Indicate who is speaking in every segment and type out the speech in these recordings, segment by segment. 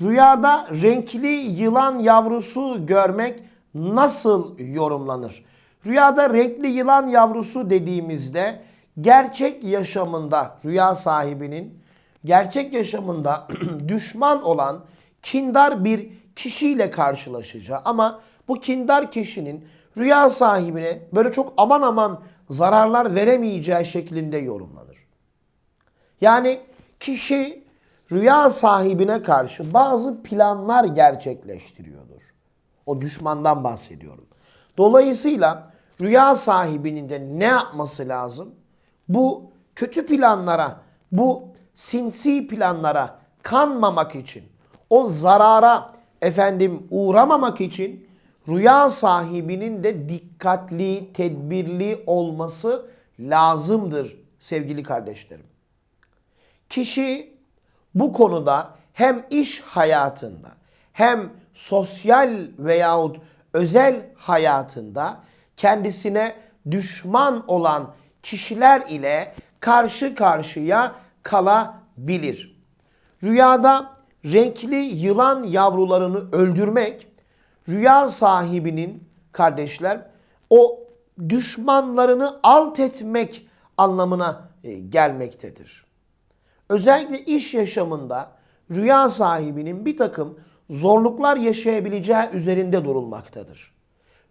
Speaker 1: Rüyada renkli yılan yavrusu görmek nasıl yorumlanır? Rüyada renkli yılan yavrusu dediğimizde gerçek yaşamında rüya sahibinin gerçek yaşamında düşman olan kindar bir kişiyle karşılaşacağı ama bu kindar kişinin rüya sahibine böyle çok aman aman zararlar veremeyeceği şeklinde yorumlanır. Yani kişi rüya sahibine karşı bazı planlar gerçekleştiriyordur. O düşmandan bahsediyorum. Dolayısıyla rüya sahibinin de ne yapması lazım? Bu kötü planlara, bu sinsi planlara kanmamak için, o zarara efendim uğramamak için rüya sahibinin de dikkatli, tedbirli olması lazımdır sevgili kardeşlerim. Kişi bu konuda hem iş hayatında hem sosyal veyahut özel hayatında kendisine düşman olan kişiler ile karşı karşıya kalabilir. Rüyada renkli yılan yavrularını öldürmek rüya sahibinin kardeşler o düşmanlarını alt etmek anlamına e, gelmektedir. Özellikle iş yaşamında rüya sahibinin bir takım zorluklar yaşayabileceği üzerinde durulmaktadır.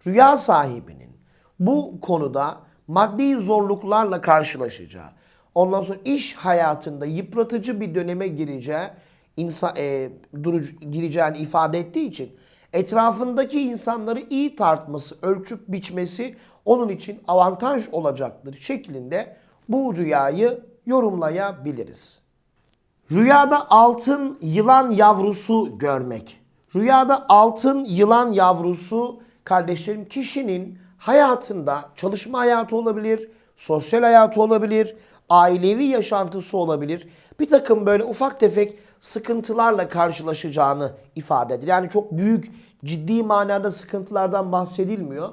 Speaker 1: Rüya sahibinin bu konuda maddi zorluklarla karşılaşacağı, ondan sonra iş hayatında yıpratıcı bir döneme gireceği, insan, e, durucu, gireceğini ifade ettiği için etrafındaki insanları iyi tartması, ölçüp biçmesi onun için avantaj olacaktır şeklinde bu rüyayı yorumlayabiliriz. Rüyada altın yılan yavrusu görmek. Rüyada altın yılan yavrusu kardeşlerim kişinin hayatında çalışma hayatı olabilir, sosyal hayatı olabilir, ailevi yaşantısı olabilir. Bir takım böyle ufak tefek sıkıntılarla karşılaşacağını ifade eder. Yani çok büyük ciddi manada sıkıntılardan bahsedilmiyor.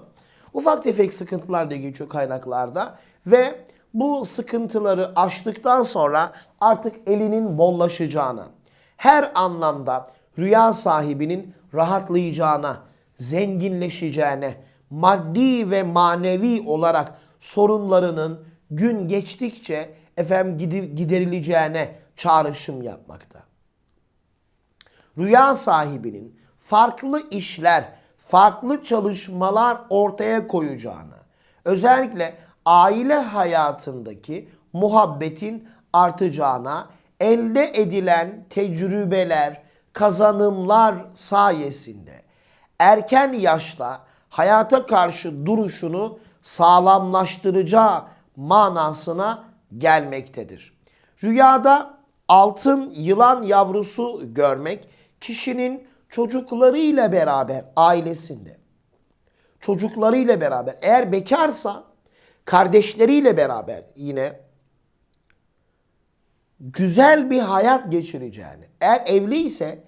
Speaker 1: Ufak tefek sıkıntılar da geçiyor kaynaklarda ve bu sıkıntıları aştıktan sonra artık elinin bollaşacağına, her anlamda rüya sahibinin rahatlayacağına, zenginleşeceğine, maddi ve manevi olarak sorunlarının gün geçtikçe gidi- giderileceğine çağrışım yapmakta. Rüya sahibinin farklı işler, farklı çalışmalar ortaya koyacağını, özellikle aile hayatındaki muhabbetin artacağına, elde edilen tecrübeler, kazanımlar sayesinde erken yaşta hayata karşı duruşunu sağlamlaştıracağı manasına gelmektedir. Rüyada altın yılan yavrusu görmek kişinin çocuklarıyla beraber ailesinde çocuklarıyla beraber eğer bekarsa kardeşleriyle beraber yine güzel bir hayat geçireceğini, eğer evli ise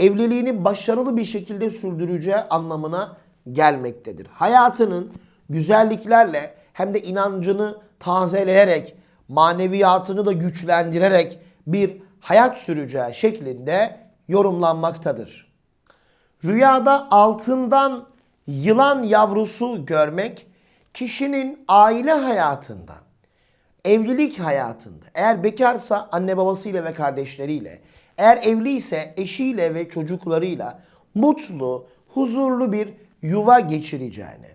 Speaker 1: evliliğini başarılı bir şekilde sürdüreceği anlamına gelmektedir. Hayatının güzelliklerle hem de inancını tazeleyerek, maneviyatını da güçlendirerek bir hayat süreceği şeklinde yorumlanmaktadır. Rüyada altından yılan yavrusu görmek kişinin aile hayatında, evlilik hayatında, eğer bekarsa anne babasıyla ve kardeşleriyle, eğer evli ise eşiyle ve çocuklarıyla mutlu, huzurlu bir yuva geçireceğini,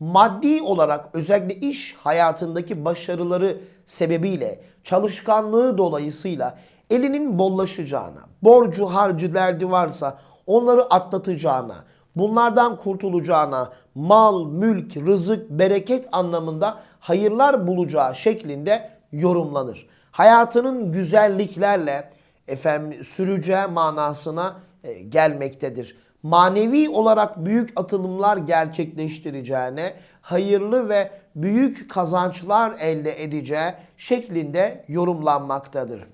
Speaker 1: maddi olarak özellikle iş hayatındaki başarıları sebebiyle, çalışkanlığı dolayısıyla elinin bollaşacağına, borcu harcı derdi varsa onları atlatacağına, bunlardan kurtulacağına, mal, mülk, rızık, bereket anlamında hayırlar bulacağı şeklinde yorumlanır. Hayatının güzelliklerle efendim süreceği manasına e, gelmektedir. Manevi olarak büyük atılımlar gerçekleştireceğine, hayırlı ve büyük kazançlar elde edeceği şeklinde yorumlanmaktadır.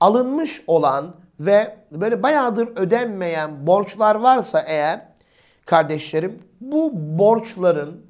Speaker 1: Alınmış olan ve böyle bayağıdır ödenmeyen borçlar varsa eğer kardeşlerim bu borçların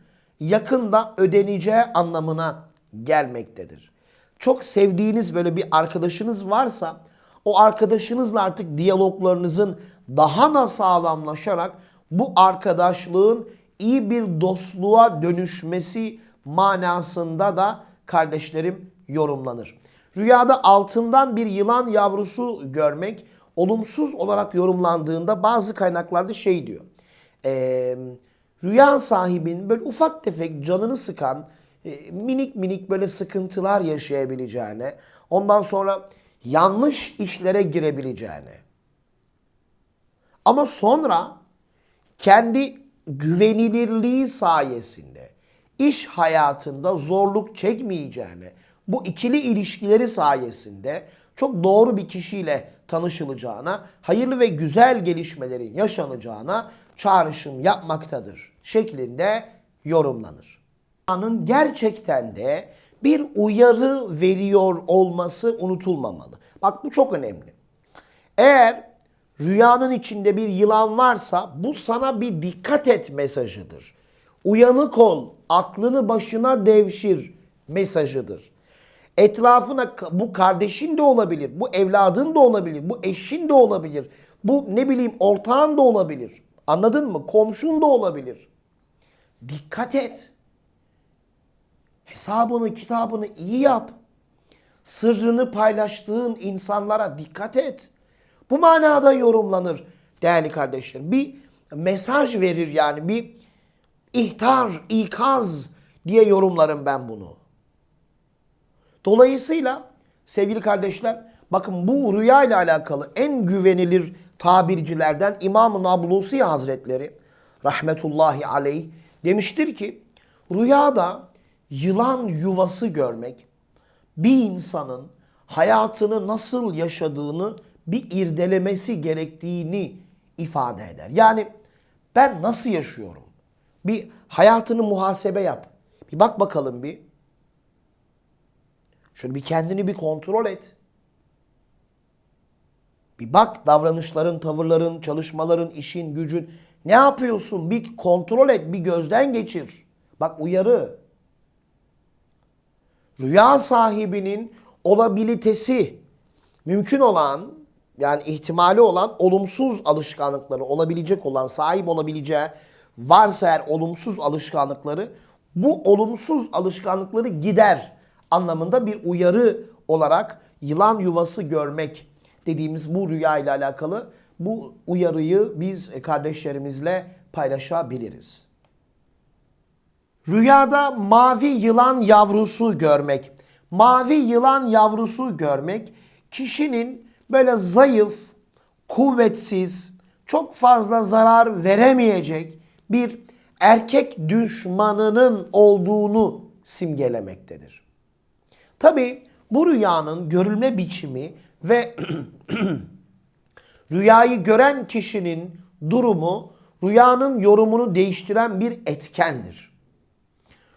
Speaker 1: yakında ödeneceği anlamına gelmektedir. Çok sevdiğiniz böyle bir arkadaşınız varsa o arkadaşınızla artık diyaloglarınızın daha da sağlamlaşarak bu arkadaşlığın iyi bir dostluğa dönüşmesi manasında da kardeşlerim yorumlanır. Rüyada altından bir yılan yavrusu görmek olumsuz olarak yorumlandığında bazı kaynaklarda şey diyor. Eee rüya sahibinin böyle ufak tefek canını sıkan e, minik minik böyle sıkıntılar yaşayabileceğine, ondan sonra yanlış işlere girebileceğine. Ama sonra kendi güvenilirliği sayesinde iş hayatında zorluk çekmeyeceğine, bu ikili ilişkileri sayesinde çok doğru bir kişiyle tanışılacağına, hayırlı ve güzel gelişmelerin yaşanacağına çağrışım yapmaktadır şeklinde yorumlanır. Kur'an'ın gerçekten de bir uyarı veriyor olması unutulmamalı. Bak bu çok önemli. Eğer rüyanın içinde bir yılan varsa bu sana bir dikkat et mesajıdır. Uyanık ol, aklını başına devşir mesajıdır. Etrafına bu kardeşin de olabilir, bu evladın da olabilir, bu eşin de olabilir, bu ne bileyim ortağın da olabilir. Anladın mı? Komşun da olabilir. Dikkat et. Hesabını, kitabını iyi yap. Sırrını paylaştığın insanlara dikkat et. Bu manada yorumlanır değerli kardeşlerim. Bir mesaj verir yani bir ihtar, ikaz diye yorumlarım ben bunu. Dolayısıyla sevgili kardeşler bakın bu rüya ile alakalı en güvenilir tabircilerden İmam-ı Nablusi Hazretleri rahmetullahi aleyh demiştir ki rüyada yılan yuvası görmek bir insanın hayatını nasıl yaşadığını bir irdelemesi gerektiğini ifade eder. Yani ben nasıl yaşıyorum? Bir hayatını muhasebe yap. Bir bak bakalım bir. Şöyle bir kendini bir kontrol et. Bir bak davranışların, tavırların, çalışmaların, işin, gücün. Ne yapıyorsun? Bir kontrol et, bir gözden geçir. Bak uyarı. Rüya sahibinin olabilitesi mümkün olan yani ihtimali olan olumsuz alışkanlıkları olabilecek olan sahip olabileceği varsa eğer olumsuz alışkanlıkları bu olumsuz alışkanlıkları gider anlamında bir uyarı olarak yılan yuvası görmek dediğimiz bu rüya ile alakalı bu uyarıyı biz kardeşlerimizle paylaşabiliriz. Rüyada mavi yılan yavrusu görmek. Mavi yılan yavrusu görmek kişinin böyle zayıf, kuvvetsiz, çok fazla zarar veremeyecek bir erkek düşmanının olduğunu simgelemektedir. Tabi bu rüyanın görülme biçimi ve rüyayı gören kişinin durumu rüyanın yorumunu değiştiren bir etkendir.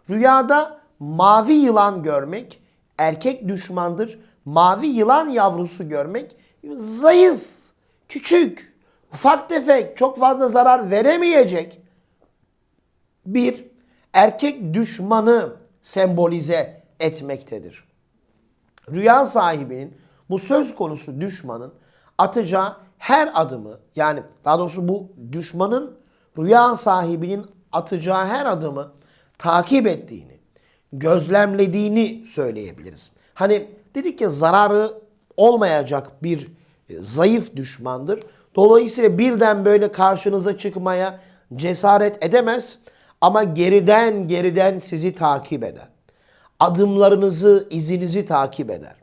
Speaker 1: Rüyada mavi yılan görmek erkek düşmandır. Mavi yılan yavrusu görmek zayıf, küçük, ufak tefek, çok fazla zarar veremeyecek bir erkek düşmanı sembolize etmektedir. Rüya sahibinin bu söz konusu düşmanın atacağı her adımı yani daha doğrusu bu düşmanın rüya sahibinin atacağı her adımı takip ettiğini, gözlemlediğini söyleyebiliriz. Hani dedik ya zararı olmayacak bir e, zayıf düşmandır. Dolayısıyla birden böyle karşınıza çıkmaya cesaret edemez ama geriden geriden sizi takip eder. Adımlarınızı, izinizi takip eder.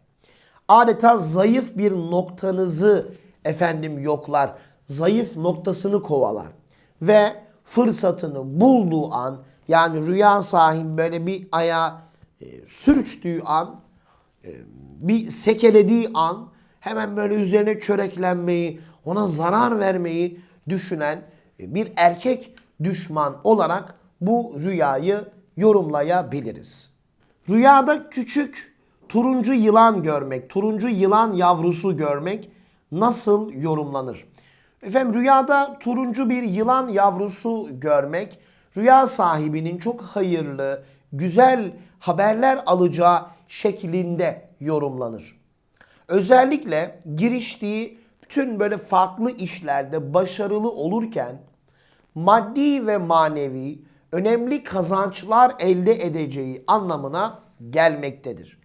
Speaker 1: Adeta zayıf bir noktanızı efendim yoklar. Zayıf noktasını kovalar. Ve fırsatını bulduğu an yani rüya sahibi böyle bir ayağa e, sürçtüğü an, e, bir sekelediği an hemen böyle üzerine çöreklenmeyi, ona zarar vermeyi düşünen e, bir erkek düşman olarak bu rüyayı yorumlayabiliriz. Rüyada küçük turuncu yılan görmek, turuncu yılan yavrusu görmek nasıl yorumlanır? Efendim rüyada turuncu bir yılan yavrusu görmek rüya sahibinin çok hayırlı, güzel haberler alacağı şeklinde yorumlanır. Özellikle giriştiği bütün böyle farklı işlerde başarılı olurken maddi ve manevi önemli kazançlar elde edeceği anlamına gelmektedir.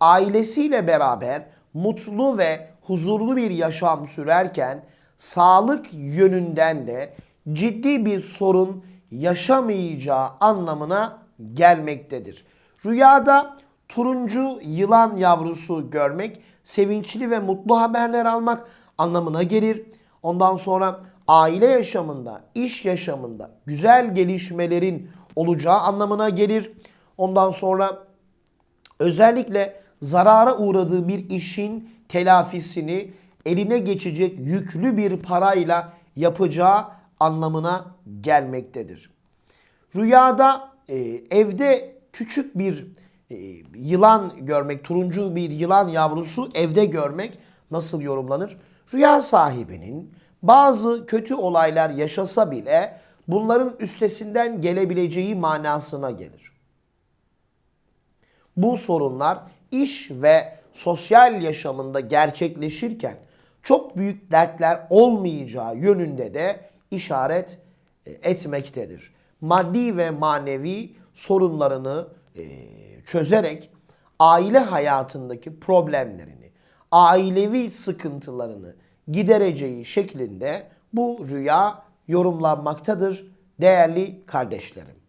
Speaker 1: Ailesiyle beraber mutlu ve huzurlu bir yaşam sürerken sağlık yönünden de ciddi bir sorun yaşamayacağı anlamına gelmektedir. Rüyada turuncu yılan yavrusu görmek, sevinçli ve mutlu haberler almak anlamına gelir. Ondan sonra aile yaşamında, iş yaşamında güzel gelişmelerin olacağı anlamına gelir. Ondan sonra özellikle zarara uğradığı bir işin telafisini eline geçecek yüklü bir parayla yapacağı anlamına gelmektedir. Rüyada e, evde küçük bir e, yılan görmek, turuncu bir yılan yavrusu evde görmek nasıl yorumlanır? Rüya sahibinin bazı kötü olaylar yaşasa bile bunların üstesinden gelebileceği manasına gelir. Bu sorunlar iş ve sosyal yaşamında gerçekleşirken çok büyük dertler olmayacağı yönünde de işaret e, etmektedir. Maddi ve manevi sorunlarını e, çözerek aile hayatındaki problemlerini, ailevi sıkıntılarını gidereceği şeklinde bu rüya yorumlanmaktadır değerli kardeşlerim.